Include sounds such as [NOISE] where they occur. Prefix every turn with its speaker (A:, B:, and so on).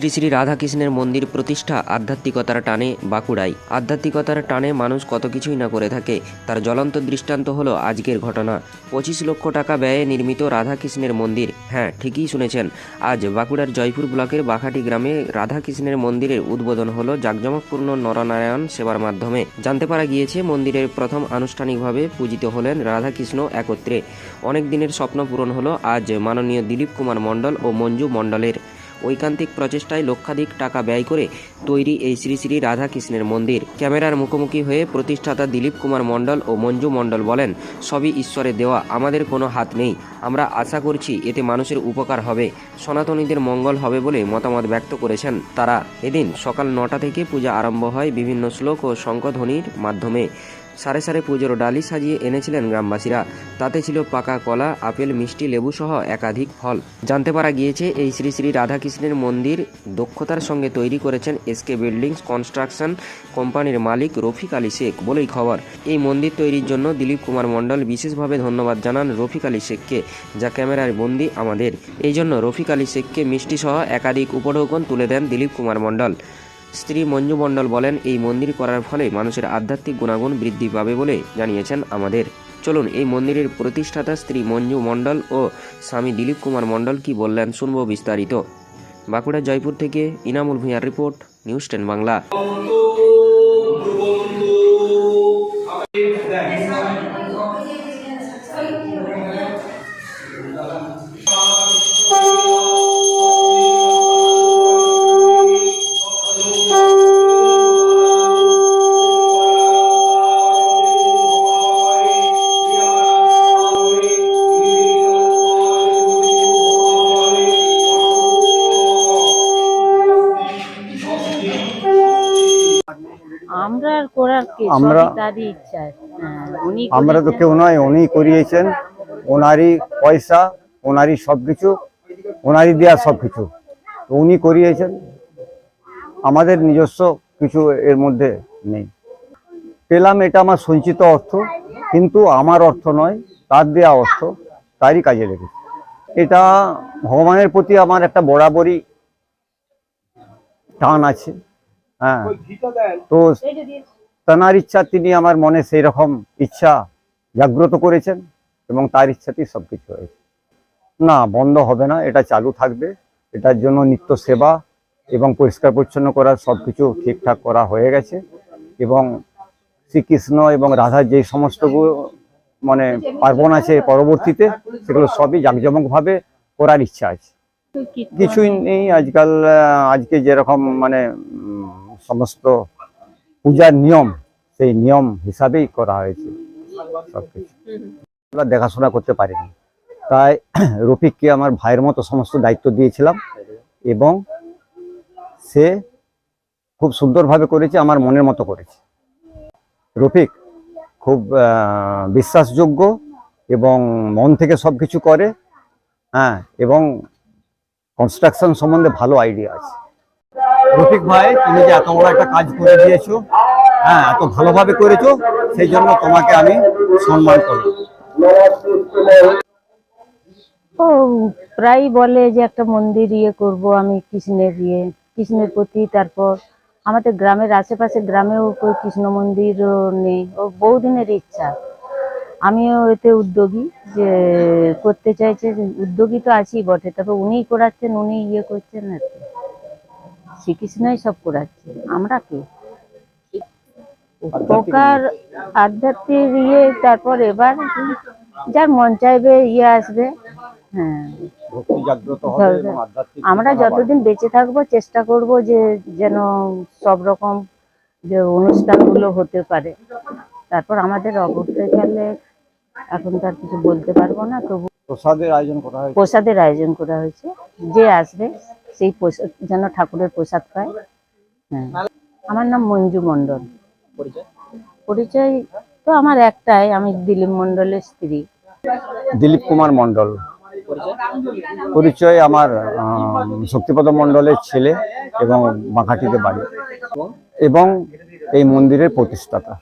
A: শ্রী শ্রী রাধাকৃষ্ণের মন্দির প্রতিষ্ঠা আধ্যাত্মিকতার টানে বাঁকুড়ায়। আধ্যাত্মিকতার টানে মানুষ কত কিছুই না করে থাকে। তার জ্বলন্ত দৃষ্টান্ত হলো আজকের ঘটনা। পঁচিশ লক্ষ টাকা ব্যয়ে নির্মিত রাধাকৃষ্ণের মন্দির। হ্যাঁ ঠিকই শুনেছেন। আজ বাঁকুড়ার জয়পুর ব্লকের বাখাটি গ্রামে রাধাকৃষ্ণের মন্দিরের উদ্বোধন হলো জাঁকজমকপূর্ণ নরনারায়ণ সেবার মাধ্যমে। জানতে পারা গিয়েছে, মন্দিরের প্রথম আনুষ্ঠানিকভাবে পূজিত হলেন রাধাকৃষ্ণ একত্রে। অনেক দিনের স্বপ্ন পূরণ হলো আজ মাননীয় দিলীপ কুমার মণ্ডল ও মঞ্জু মণ্ডলের। ঐকান্তিক প্রচেষ্টায় লক্ষাধিক টাকা ব্যয় করে তৈরি এই শ্রী শ্রী রাধাকৃষ্ণের মন্দির। ক্যামেরার মুখোমুখি হয়ে প্রতিষ্ঠাতা দিলীপ কুমার মণ্ডল ও মঞ্জু মণ্ডল বলেন, সবই ঈশ্বরে দেওয়া, আমাদের কোনো হাত নেই। আমরা আশা করছি এতে মানুষের উপকার হবে। সনাতনীদের মঙ্গল হবে বলে মতামত ব্যক্ত করেছেন তারা। এদিন সকাল নটা থেকে পূজা আরম্ভ হয় বিভিন্ন শ্লোক ও শঙ্খধ্বনির মাধ্যমে। সারে সারে পুজোর ডালি সাজিয়ে এনেছিলেন গ্রামবাসীরা। তাতে ছিল পাকা কলা, আপেল, মিষ্টি, লেবু সহ একাধিক ফল। জানতে পারা গিয়েছে, এই শ্রী শ্রী রাধাকৃষ্ণের মন্দির দক্ষতার সঙ্গে তৈরি করেছেন এসকে বিল্ডিংস কনস্ট্রাকশন কোম্পানির মালিক রফিক আলী শেখ বলেই খবর। এই মন্দির তৈরির জন্য দিলীপ কুমার মণ্ডল বিশেষভাবে ধন্যবাদ জানান রফিক আলী শেখকে। যা ক্যামেরার বন্দি আমাদের। এই জন্য রফিক আলী শেখকে মিষ্টি সহ একাধিক উপঢৌকন তুলে দেন দিলীপ কুমার মণ্ডল। স্ত্রী মঞ্জু মণ্ডল বলেন, এই মন্দির করার ফলে মানুষের আধ্যাত্মিক গুণাগুণ বৃদ্ধি পাবে বলে জানিয়েছেন আমাদের। চলুন, এই মন্দিরের প্রতিষ্ঠাতা স্ত্রী মঞ্জু মণ্ডল ও স্বামী দিলীপ কুমার মণ্ডল কি বললেন শুনব বিস্তারিত। বাঁকুড়া জয়পুর থেকে ইনামুল ভূঁইয়ার রিপোর্ট, নিউজ টেন বাংলা।
B: আমরা আর করার কি?
C: আমরা-
B: তারই ইচ্ছা। হ্যাঁ, উনি
C: আমরা তো কেউ নয় উনি করিয়েছেন। ওনারই পয়সা ওনারই সবকিছু ওনারই দেওয়া সবকিছু। তো উনি করিয়েছেন। আমাদের নিজস্ব কিছু এর মধ্যে নেই। পেলাম এটা আমার সঞ্চিত অর্থ কিন্তু আমার অর্থ নয় তার দেওয়া অর্থ তারই কাজে লেগেছে। এটা ভগবানের প্রতি আমার একটা বরাবরই টান আছে। হ্যাঁ। তো তেনার ইচ্ছা তিনি আমার মনে সেই রকম ইচ্ছা জাগ্রত করেছেন এবং তার ইচ্ছাতেই সবকিছু হয়েছে। না বন্ধ হবে না এটা চালু থাকবে। এটার জন্য নিত্য সেবা এবং পরিষ্কার পরিচ্ছন্ন করার সব কিছু ঠিকঠাক করা হয়ে গেছে এবং শ্রীকৃষ্ণ এবং রাধার যে সমস্ত গু- মানে পার্বণ আছে পরবর্তীতে সেগুলো সবই জাঁকজমকভাবে করার ইচ্ছা আছে। কিছুই নেই আজকাল আজকে যেরকম মানে সমস্ত পূজার নিয়ম, সেই নিয়ম হিসাবেই করা হয়েছে। সবকিছু। আমরা দেখাশোনা করতে পারিনি। তাই [CLEARS THROAT] রফিককে আমার ভাইয়ের মতো সমস্ত দায়িত্ব দিয়েছিলাম এবং সে খুব সুন্দরভাবে করেছে, আমার মনের মতো করেছে। রফিক খুব বিশ্বাসযোগ্য এবং মন থেকে সব কিছু করে হ্যাঁ এবং কনস্ট্রাকশন সম্বন্ধে ভালো আইডিয়া আছে। রফিক ভাই, তুমি যে এত বড় একটা কাজ করে দিয়েছ হ্যাঁ এত ভালোভাবে করেছ, সেই জন্য তোমাকে আমি সম্মান করি
B: ও প্রায় বলে যে একটা মন্দির ইয়ে করব আমি, কৃষ্ণের ইয়ে কৃষ্ণের প্রতি, তারপর আমাদের গ্রামের আশেপাশে গ্রামেও কই কৃষ্ণ মন্দিরও নেই, ও বহুদিনের ইচ্ছা। আমিও এতে উদ্যোগী, যে করতে চাইছে উদ্যোগী তো আছি বটে, তবে উনিই করাচ্ছেন উনি ইয়ে করছেন আর শ্রীকৃষ্ণই সব করাচ্ছে। আমরা কি? উপকার আধ্যাত্মিক ইয়ে তারপর এবার যার মন চাইবে ইয়ে আসবে। হ্যাঁ।
C: ভক্তি জাগ্রত হবে এবং আধ্যাত্মিক
B: আমরা যতদিন বেঁচে থাকব চেষ্টা করব যে যেন সব রকম যে অনুষ্ঠানগুলো হতে পারে। তারপর আমাদের গেলে এখন তার কিছু বলতে পারব না তবু
C: প্রসাদের আয়োজন করা হয়েছে।
B: প্রসাদের আয়োজন করা হয়েছে। যে আসবে সেই প্রসাদ যেন ঠাকুরের প্রসাদ পায়। হ্যাঁ। আমার নাম মঞ্জু মণ্ডল। পরিচয়? তো আমার একটাই আমি দিলীপ মণ্ডলের স্ত্রী।
C: দিলীপ কুমার মণ্ডল। পরিচয়? আমার আহ, শক্তিপদ মণ্ডলের ছেলে এবং বাঁকাটিতে বাড়ি। এবং এই মন্দিরের প্রতিষ্ঠাতা।